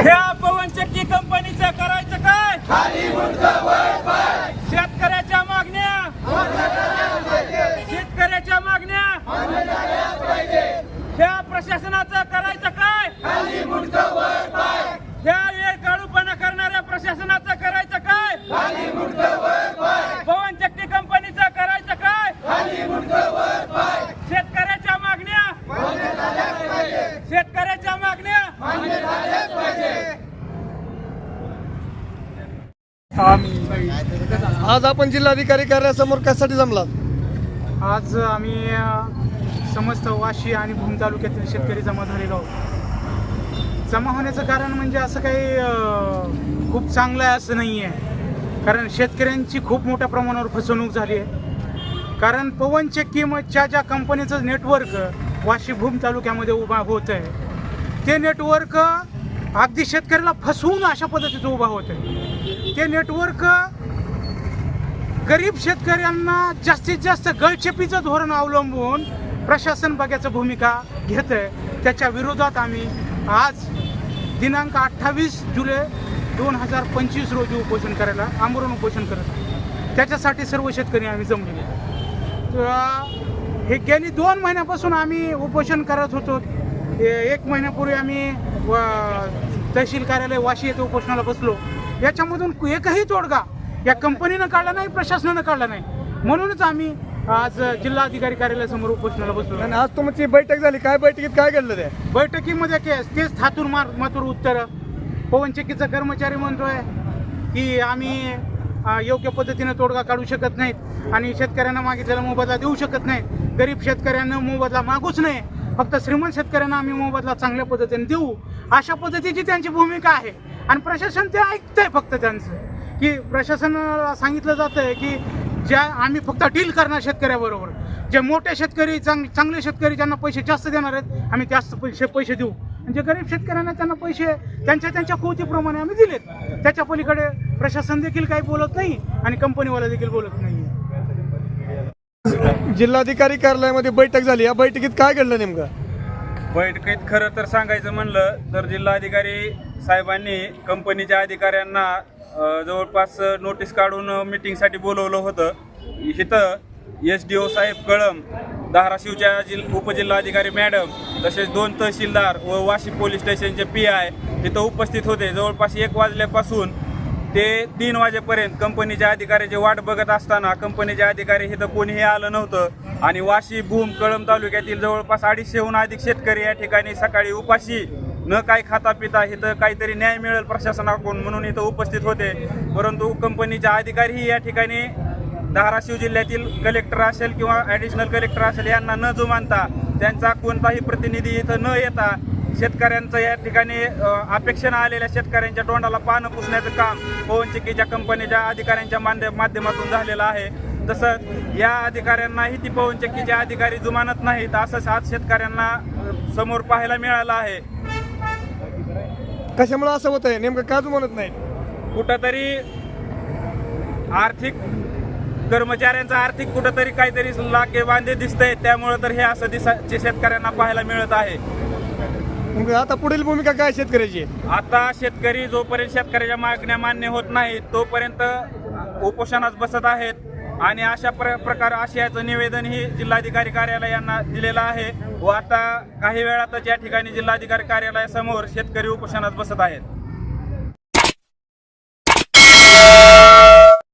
ह्या पवनचक्की कंपनीचं करायचं काय? शेतकऱ्याच्या मागण्या? शेतकऱ्याच्या मागण्या? ह्या प्रशासनाचं करायचं काय ह्या वेळ काळूपणा करणाऱ्या प्रशासनाचं करायचं काय पवनचक्की कंपनीचं करायचं काय शेतकऱ्याच्या मागण्या शेतकऱ्याच्या मागण्या आज आपण जिल्हाधिकारी कार्यासमोर कशासाठी जमला आज आम्ही समस्त वाशी आणि भूम तालुक्यातील शेतकरी जमा झालेलो आहोत. जमा होण्याचं कारण म्हणजे असं काही खूप चांगलं आहे असं नाही आहे कारण शेतकऱ्यांची खूप मोठ्या प्रमाणावर फसवणूक झाली आहे. कारण पवन चक्कीमच्या ज्या कंपनीचं नेटवर्क वाशी भूम तालुक्यामध्ये उभा होत आहे ते नेटवर्क अगदी शेतकऱ्याला फसवून अशा पद्धतीचं उभा होत आहे. ते नेटवर्क गरीब शेतकऱ्यांना जास्तीत जास्त गळचेपीचं धोरण अवलंबून प्रशासन बघ्याचं भूमिका घेत आहे त्याच्या विरोधात आम्ही आज दिनांक अठ्ठावीस जुलै दोन हजार पंचवीस रोजी उपोषण करायला आमरण उपोषण करत आहे त्याच्यासाठी सर्व शेतकरी आम्ही जमलेले हे गेली दोन महिन्यापासून आम्ही उपोषण करत होतो. ए- एक महिन्यापूर्वी आम्ही व- तहसील कार्यालय वाशी येथे उपोषणाला बसलो. याच्यामधून एकही तोडगा या कंपनीनं काढला नाही प्रशासनानं काढला नाही. म्हणूनच आम्ही आज जिल्हाधिकारी कार्यालयासमोर उपोषणाला बसलो. आणि आज तुमची बैठक झाली. काय बैठकीत काय घडलं ते? बैठकीमध्ये केस तेच थातूर मार मातूर उत्तर. पवनचक्कीचा कर्मचारी म्हणतोय की आम्ही योग्य पद्धतीने तोडगा काढू शकत नाहीत आणि शेतकऱ्यांना मागितलेला मोबदला देऊ शकत नाहीत. गरीब शेतकऱ्यांना मोबदला मागूच नाही फक्त श्रीमंत शेतकऱ्यांना आम्ही मोबदला चांगल्या पद्धतीने देऊ. अशा पद्धतीची त्यांची भूमिका आहे. आणि प्रशासन ते ऐकतंय फक्त त्यांचं. की प्रशासनाला सांगितलं जातंय की ज्या आम्ही फक्त डील करणार शेतकऱ्याबरोबर. जे मोठे शेतकरी चांग चांगले शेतकरी ज्यांना पैसे जास्त देणार आहेत आम्ही जास्त पैसे पैसे देऊ. आणि जे गरीब शेतकऱ्यांना त्यांना पैसे त्यांच्या त्यांच्या कृतीप्रमाणे आम्ही दिलेत. त्याच्या पलीकडे प्रशासन देखील काही बोलत नाही आणि कंपनीवाला देखील बोलत नाही जिल्हाधिकारी कार्यालयामध्ये बैठक झाली. या बैठकीत काय घडलं नेमकं? बैठकीत खरं तर सांगायचं म्हणलं तर जिल्हाधिकारी साहेबांनी कंपनीच्या अधिकाऱ्यांना जवळपास नोटीस काढून मिटिंगसाठी बोलवलं होतं. इथं एस डी ओ साहेब कळम धाराशिवच्या जिल उपजिल्हाधिकारी मॅडम तसेच दोन तहसीलदार व वाशी पोलीस स्टेशनचे पी आय तिथं उपस्थित होते. जवळपास एक वाजल्यापासून ते तीन वाजेपर्यंत कंपनीच्या अधिकाऱ्याची वाट बघत असताना कंपनीचे अधिकारी इथं कोणीही आलं नव्हतं. आणि वाशी भूम कळम तालुक्यातील जवळपास अडीचशेहून अधिक शेतकरी या ठिकाणी सकाळी उपाशी न काय खाता पिता इथं काहीतरी न्याय मिळेल प्रशासनाकडून म्हणून इथं उपस्थित होते. परंतु कंपनीचे अधिकारीही या ठिकाणी धाराशिव जिल्ह्यातील कलेक्टर असेल किंवा ॲडिशनल कलेक्टर असेल यांना न जुमानता त्यांचा कोणताही प्रतिनिधी इथं न येता शेतकऱ्यांचं या ठिकाणी अपेक्षेनं आलेल्या शेतकऱ्यांच्या तोंडाला पानं पुसण्याचं काम पवनचक्कीच्या कंपनीच्या अधिकाऱ्यांच्या माध्य माध्यमातून झालेलं आहे. तसंच या अधिकाऱ्यांनाही ती पवनचक्कीचे अधिकारी जुमानत नाहीत असंच आज शेतकऱ्यांना समोर पाहायला मिळालं आहे. कशामुळे असं होत आहे नेमकं का म्हणत नाही कुठंतरी आर्थिक कर्मचाऱ्यांचा आर्थिक कुठंतरी काहीतरी लागे बांधे दिसतंय. त्यामुळं तर हे असं दिसा शेतकऱ्यांना पाहायला मिळत आहे. मग आता पुढील भूमिका काय शेतकऱ्याची? आता शेतकरी जोपर्यंत शेतकऱ्याच्या मागण्या मान्य होत नाहीत तोपर्यंत उपोषणात बसत आहेत. आणि अशा प्र प्रकार आशयाचं निवेदन ही जिल्हाधिकारी कार्यालयांना दिलेलं आहे. व आता काही वेळातच या ठिकाणी जिल्हाधिकारी कार्यालयासमोर शेतकरी उपोषणात बसत आहेत.